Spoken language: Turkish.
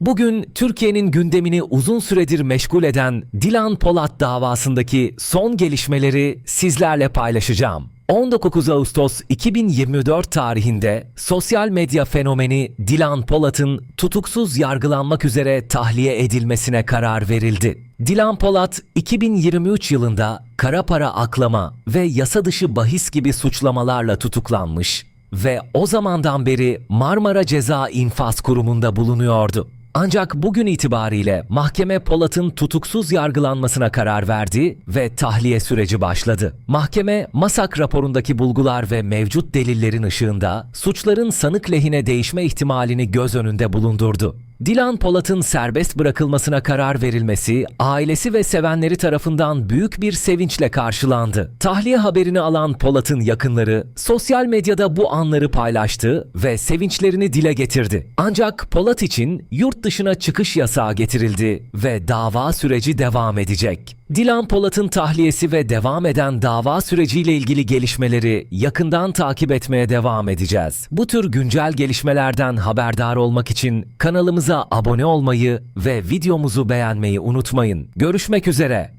Bugün Türkiye'nin gündemini uzun süredir meşgul eden Dilan Polat davasındaki son gelişmeleri sizlerle paylaşacağım. 19 Ağustos 2024 tarihinde sosyal medya fenomeni Dilan Polat'ın tutuksuz yargılanmak üzere tahliye edilmesine karar verildi. Dilan Polat 2023 yılında kara para aklama ve yasa dışı bahis gibi suçlamalarla tutuklanmış ve o zamandan beri Marmara Ceza İnfaz Kurumu'nda bulunuyordu. Ancak bugün itibariyle mahkeme Polat'ın tutuksuz yargılanmasına karar verdi ve tahliye süreci başladı. Mahkeme, Masak raporundaki bulgular ve mevcut delillerin ışığında suçların sanık lehine değişme ihtimalini göz önünde bulundurdu. Dilan Polat'ın serbest bırakılmasına karar verilmesi ailesi ve sevenleri tarafından büyük bir sevinçle karşılandı. Tahliye haberini alan Polat'ın yakınları sosyal medyada bu anları paylaştı ve sevinçlerini dile getirdi. Ancak Polat için yurt dışına çıkış yasağı getirildi ve dava süreci devam edecek. Dilan Polat'ın tahliyesi ve devam eden dava süreciyle ilgili gelişmeleri yakından takip etmeye devam edeceğiz. Bu tür güncel gelişmelerden haberdar olmak için kanalımıza abone olmayı ve videomuzu beğenmeyi unutmayın. Görüşmek üzere.